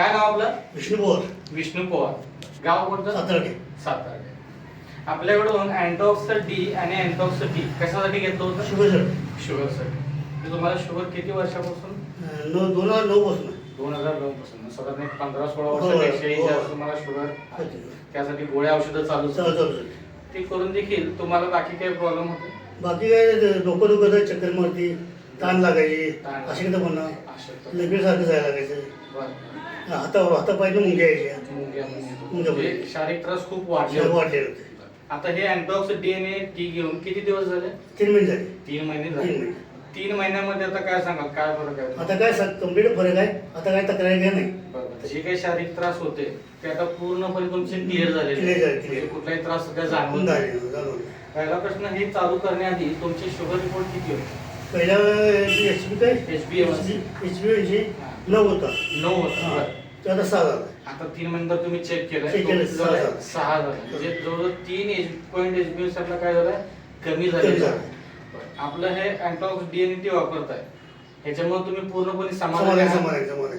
काय नाव आपलं? विष्णू पवार विष्णू पवार गाव कोणतं? सातारडे सातारा आपल्याकडून अँटॉक्स डी आणि अँटॉक्स टी कशासाठी घेतलं होतं? शुभेच्छा शुगरसाठी तुम्हाला शुगर किती वर्षापासून? नऊ दोन हजार नऊ पासून. दोन हजार नऊ पासून. साधारण एक पंधरा सोळा हो, वर्षापेक्षाही हो. जास्त तुम्हाला शुगर. त्यासाठी गोळ्या औषधं चालू. ते करून देखील तुम्हाला बाकी काही प्रॉब्लेम होते? बाकी काय डोकं दुखत चक्कर मारती. ताण लागायची ताण. अशी तर म्हणा अशक्त. लगेच सारखं जायला लागायचं. हाता हाता पाहिजे मुंग्या यायच्या म्हणजे. शारीरिक त्रास खूप वाढले शरीर होते. आता हे अँटॉक्स डीएनए टी घेऊन किती दिवस झाले तीन महिने झाले तीन महिने तीन झाले तीन महिन्यामध्ये आता काय सांगाल काय फरक आहे आता काय कंप्लीट फरक आहे आता काय तक्रार काय नाही. जे काही शारीरिक त्रास होते ते आता पूर्णपणे तुमचे क्लिअर झाले, म्हणजे. कुठलाही त्रास सध्या जाणवत झाले. पहिला प्रश्न हे चालू करण्याआधी तुमचे शुगर रिपोर्ट किती होते पहिल्या एच पी काय HbA1c. एच पी ऐंशी नऊ होता नऊ होता. बरं. तो आता सहा झाला आता तीन महिन्यानंतर तुम्ही चेक केलं Check केलं, सहा झालं. सहा झालं म्हणजे जवळजवळ तीन एच पॉईंट एच बी साठी काय झालंय कमी कमी झालेलं झालं. आहे. बरं. आपलं हे अँटॉक्स डीएनटी वापरताय ह्याच्यामुळे तुम्ही पूर्णपणे समाधानी आहात? बरं.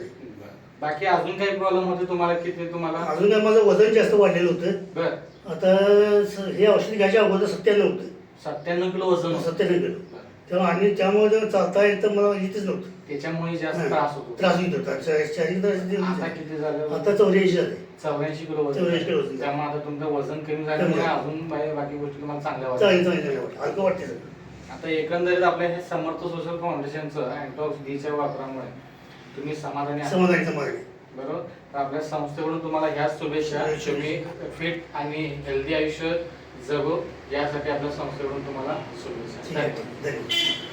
बाकी अजून काही प्रॉब्लेम होते तुम्हाला किती तुम्हाला अजून काय माझं वजन जास्त वाढलेलं होतं बर आता स- हे औषध घ्यायच्या अगोदर सत्त्याण्णव होतं सत्त्याण्णव किलो वजन होतं. सत्त्याण्णव किलो बरं. तेव्हा आणि त्यामुळे जेव्हा चालता येत तर मला येतच नव्हतं. त्याच्यामुळे जास्त. त्रास होतो. त्रास होता. शा- शारीरिक त्रास आता होते. किती झालं? आता चौऱ्याऐंशी झाले. चौऱ्याऐंशी किलो वजन. 84 किलो वजन. त्यामुळे आता तुमचं वजन कमी झाल्यामुळे झालं. अजून बाकी बाकी गोष्टी तुम्हाला चांगल्या चांगली वाटतात वाटतं हलकं वाटते सगळं. आता एकंदरीत आपल्या हे समर्थ सोशल फाउंडेशनचं अँटॉक्स डीच्या वापरामुळे तुम्ही समाधानी आहात. समाधानी समाधानी. बरोबर? तर आपल्या संस्थेकडून तुम्हाला ह्याच शुभेच्छा. शुभेच्छा. तुम्ही फिट आणि हेल्दी आयुष्य जगो. यासाठी आपल्या संस्थेकडून तुम्हाला शुभेच्छा. धन्यवाद.